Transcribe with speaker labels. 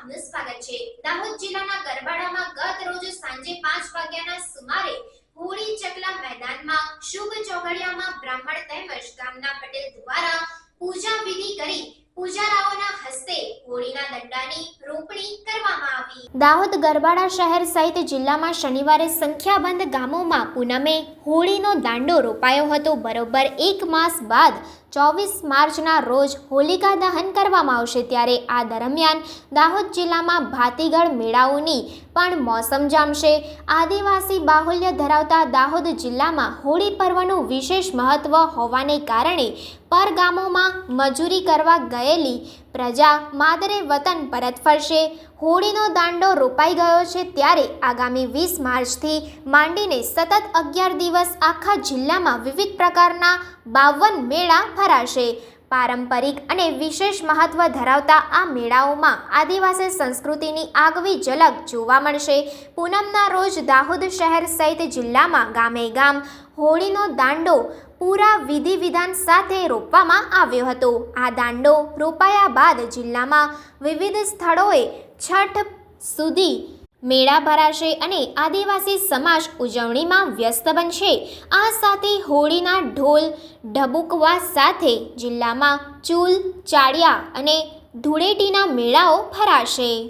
Speaker 1: આપનું છે. દાહોદ જિલ્લાના ગરબાડામાં ગત રોજ સાંજે પાંચ વાગ્યાના સુમારે હોળી ચકલા મેદાનમાં શુભ ચોઘડિયામાં બ્રાહ્મણ તેમજ ગામના પટેલ દ્વારા પૂજા વિધિ કરી પૂજારાઓના હસ્તે હોળીના દંડાની દાહોદ ગરબાડા શહેર સહિત જિલ્લામાં શનિવારે સંખ્યાબંધ ગામોમાં પૂનમે હોળીનો દાંડો રોપાયો હતો. બરોબર એક માસ બાદ ચોવીસ માર્ચના રોજ હોલિકા દહન કરવામાં આવશે ત્યારે આ દરમિયાન દાહોદ જિલ્લામાં ભાતીગળ મેળાઓની પણ મોસમ જામશે. આદિવાસી બાહુલ્ય ધરાવતા દાહોદ જિલ્લામાં હોળી પર્વનું વિશેષ મહત્વ હોવાને કારણે પરગામોમાં મજૂરી કરવા ગયેલી પ્રજા માદરે વતન પરત ફરશે. હોળીનો દાંડો રોપાઈ ગયો છે ત્યારે આગામી વીસ માર્ચથી માંડીને સતત અગિયાર દિવસ આખા જિલ્લામાં વિવિધ પ્રકારના બાવન મેળા ભરાશે. પારંપરિક અને વિશેષ મહત્વ ધરાવતા આ મેળાઓમાં આદિવાસી સંસ્કૃતિની આગવી ઝલક જોવા મળશે. પૂનમના રોજ દાહોદ શહેર સહિત જિલ્લામાં ગામે ગામ હોળીનો દાંડો પૂરા વિધિ વિધાન સાથે રોપવામાં આવ્યો હતો. આ દાંડો રોપાયા બાદ જિલ્લામાં વિવિધ સ્થળોએ છઠ સુધી મેળા ભરાશે અને આદિવાસી સમાજ ઉજવણીમાં વ્યસ્ત બનશે. આ સાથે હોળીના ઢોલ ઢબુકવા સાથે જિલ્લામાં ચૂલ, ચાળિયા અને ધૂળેટીના મેળાઓ ભરાશે.